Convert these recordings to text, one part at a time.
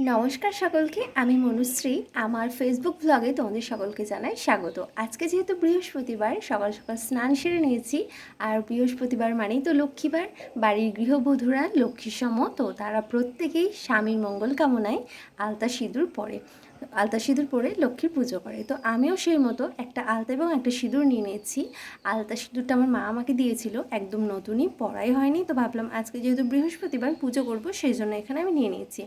নমস্কার সকলকে, আমি মনুশ্রী। আমার ফেসবুক ব্লগে তোমাদের সকলকে জানাই স্বাগত। আজকে যেহেতু বৃহস্পতিবার, সকাল সকাল স্নান সেরে নিয়েছি। আর বৃহস্পতিবার মানেই তো লক্ষ্মীবার। বাড়ির গৃহবধূরা লক্ষ্মীসম তো তারা প্রত্যেকেই স্বামীর মঙ্গল কামনায় আলতা সিঁদুর পরে। আলতা সিঁদুর পরে লক্ষ্মীর পুজো করে। তো আমিও সেই মতো একটা আলতা এবং একটা সিঁদুর নিয়ে নিয়েছি। আলতা সিঁদুরটা আমার মা আমাকে দিয়েছিল, একদম নতুনই পড়াই হয়নি। তো ভাবলাম আজকে যেহেতু বৃহস্পতিবার পুজো করব, সেই জন্য এখানে আমি নিয়ে নিয়েছি।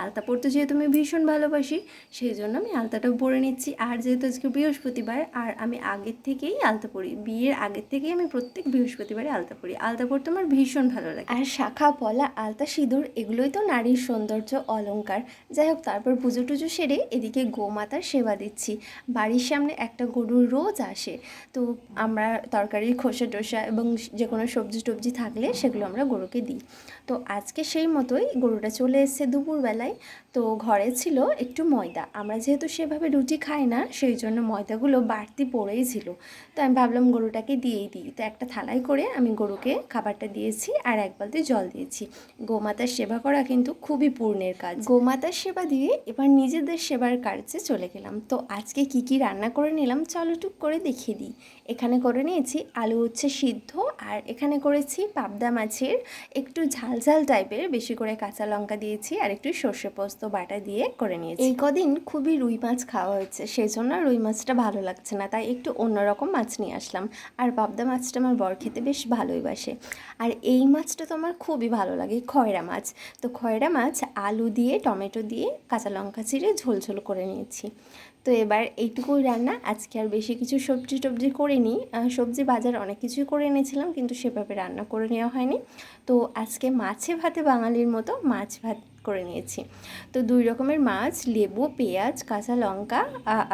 আলতা পড়তে যেহেতু আমি ভীষণ ভালোবাসি, সেই জন্য আমি আলতাটাও পরে নিচ্ছি। আর যেহেতু আজকে বৃহস্পতিবার, আর আমি আগের থেকেই আলতা পরি, বিয়ের আগের থেকেই আমি প্রত্যেক বৃহস্পতিবারে আলতা পরি। আলতা পরতে আমার ভীষণ ভালো লাগে। আর শাখা, পলা, আলতা, সিঁদুর, এগুলোই তো নারীর সৌন্দর্য অলঙ্কার যাই হোক, তারপর পুজো টুজো সেরে এদিকে গোমাতার সেবা দিচ্ছি। বাড়ির সামনে একটা গরু রোজ আসে। তো আমরা তরকারির খোসা টোসা এবং যে কোনো সবজি টবজি থাকলে সেগুলো আমরা গরুকে দিই। তো আজকে সেই মতোই গরুটা চলে এসছে দুপুরবেলায়। তো ঘরে ছিল একটু ময়দা। আমরা যেহেতু সেভাবে রুটি খাই না, সেই জন্য ময়দাগুলো বাড়তি পড়েই ছিল। তো আমি ভাবলাম গরুটাকে দিয়েই দিই। তো একটা থালায় করে আমি গরুকে খাবারটা দিয়েছি আর এক বালতি জল দিয়েছি। গোমাতার সেবা করা কিন্তু খুবই পূর্ণের কাজ। গোমাতার সেবা দিয়ে এবার নিজেদের সেবার কাজে চলে গেলাম। তো আজকে কি কি রান্না করে নিলাম চলো টুক করে দেখিয়ে দিই। এখানে করে নিয়েছি আলু হচ্ছে সিদ্ধ আর এখানে করেছি পাবদা মাছের একটু ঝাল ঝাল টাইপের, বেশি করে কাঁচা লঙ্কা দিয়েছি আর একটু সর্ষে পোস্ত বাটা দিয়ে করে নিয়েছি। এই কদিন খুবই রুই মাছ খাওয়া হয়েছে সেই জন্য রুই মাছটা ভালো লাগছে না, তাই একটু অন্যরকম মাছ নিয়ে আসলাম। আর পাবদা মাছটা আমার বর খেতে বেশ ভালোই বাসে। আর এই মাছটা তো আমার খুবই ভালো লাগে, খয়রা মাছ। তো খয়রা মাছ আলু দিয়ে, টমেটো দিয়ে, কাঁচা লঙ্কা চিড়ে ঝোল ঝোল করে নিয়েছি। তো এবার এইটুকুই রান্না। আজকে আর বেশি কিছু সবজি টবজি করিনি। সবজি বাজার অনেক কিছুই করে এনেছিলাম, কিন্তু সেভাবে রান্না করে নেওয়া হয়নি। তো আজকে মাছে ভাতে বাঙালির মতো মাছ ভাত করে নিয়েছি। তো দুই রকমের মাছ, লেবু, পেঁয়াজ, কাঁচা লঙ্কা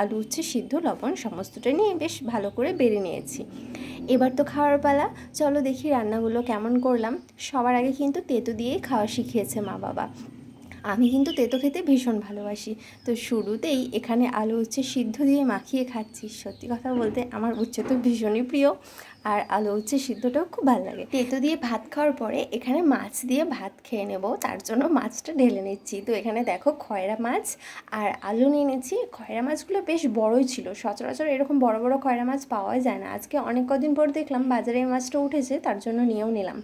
আলু হচ্ছে সিদ্ধ, লবণ, সমস্তটা নিয়ে বেশ ভালো করে বেড়ে নিয়েছি। এবার তো খাওয়ার পালা। চলো দেখি রান্নাগুলো কেমন করলাম। সবার আগে কিন্তু তেতো দিয়েই খাওয়া শিখিয়েছে মা বাবা। আমি কিন্তু তেতো খেতে ভীষণ ভালোবাসি। তো শুরুতেই এখানে আলু হচ্ছে সিদ্ধ দিয়ে মাখিয়ে খাচ্ছি, সত্যি কথা বলতে আমার উচ্ছে তো ভীষণই প্রিয়। আর আলু হচ্ছে সিদ্ধটাও খুব ভালো লাগে। তেতো দিয়ে ভাত খাওয়ার পরে এখানে মাছ দিয়ে ভাত খেয়ে নেব, তার জন্য মাছটা ঢেলে নিচ্ছি। তো এখানে দেখো খয়রা মাছ আর আলু নিয়ে নিচ্ছি। খয়রা মাছগুলো বেশ বড়ই ছিল, সচরাচর এরকম বড় বড় খয়রা মাছ পাওয়া যায় না। আজকে অনেক কদিন পর দেখলাম বাজারে এই মাছটা উঠেছে, তার জন্য নিয়েও নিলাম।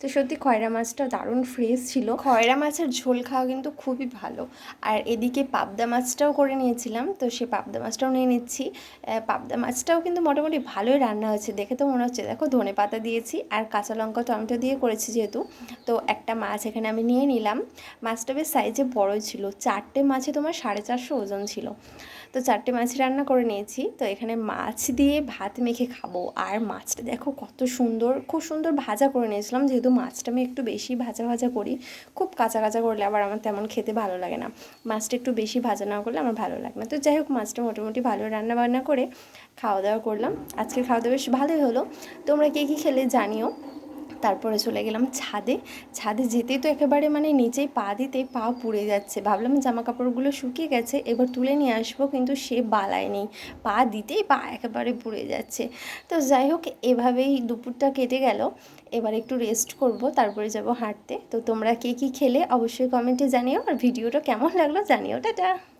তো সত্যি খয়রা মাছটা দারুণ ফ্রেশ ছিল। খয়রা মাছের ঝোল খাওয়া কিন্তু খুবই ভালো। আর এদিকে পাবদা মাছটাও করে নিয়েছিলাম, তো সে পাবদা মাছটাও নিয়ে নিচ্ছি। পাবদা মাছটাও কিন্তু মোটামুটি ভালোই রান্না হয়েছে, দেখে তো মনে হচ্ছে, দেখো ধনে পাতা দিয়েছি আর কাঁচা লঙ্কা, টমেটো দিয়ে করেছি যেহেতু। তো একটা মাছ এখানে আমি নিয়ে নিলাম। মাছটা বেশ সাইজে বড়ই ছিল, চারটে মাছে তোমার সাড়ে চারশো ওজন ছিল। তো চারটে মাছ রান্না করে নিয়েছি, তো এখানে মাছ দিয়ে ভাত মেখে খাব। আর মাছটা দেখো কত সুন্দর, খুব সুন্দর ভাজা করে নিয়েছিলাম যেহেতু মাছটা আমি একটু বেশি ভাজা ভাজা করি। খুব কাঁচা কাঁচা করলে আবার আমার তেমন খেতে ভালো লাগে না। মাছটা একটু বেশি ভাজা না করলে আমার ভালো লাগে না। তো যাই হোক, মাছটা মোটামুটি ভালো রান্না বান্না করে খাওয়া দাওয়া করলাম। আজকের খাওয়া দাওয়া বেশ ভালোই হলো। তোমরা কে কী খেলে জানিও। তারপরে চলে গেলাম ছাদে। ছাদে যেতেই তো একেবারে মানে নিচেই পা দিতেই পা পুড়ে যাচ্ছে। ভাবলাম জামা কাপড়গুলো শুকিয়ে গেছে, এবার তুলে নিয়ে আসব, কিন্তু সে বালায় নেই। পা দিতেই পা একেবারে পুড়ে যাচ্ছে। তো যাই হোক, এভাবেই দুপুরটা কেটে গেল। এবার একটু রেস্ট করব, তারপরে যাব হাঁটতে। তো তোমরা কে কী খেলে অবশ্যই কমেন্টে জানিও। আর ভিডিওটা কেমন লাগল জানিও। টাটা!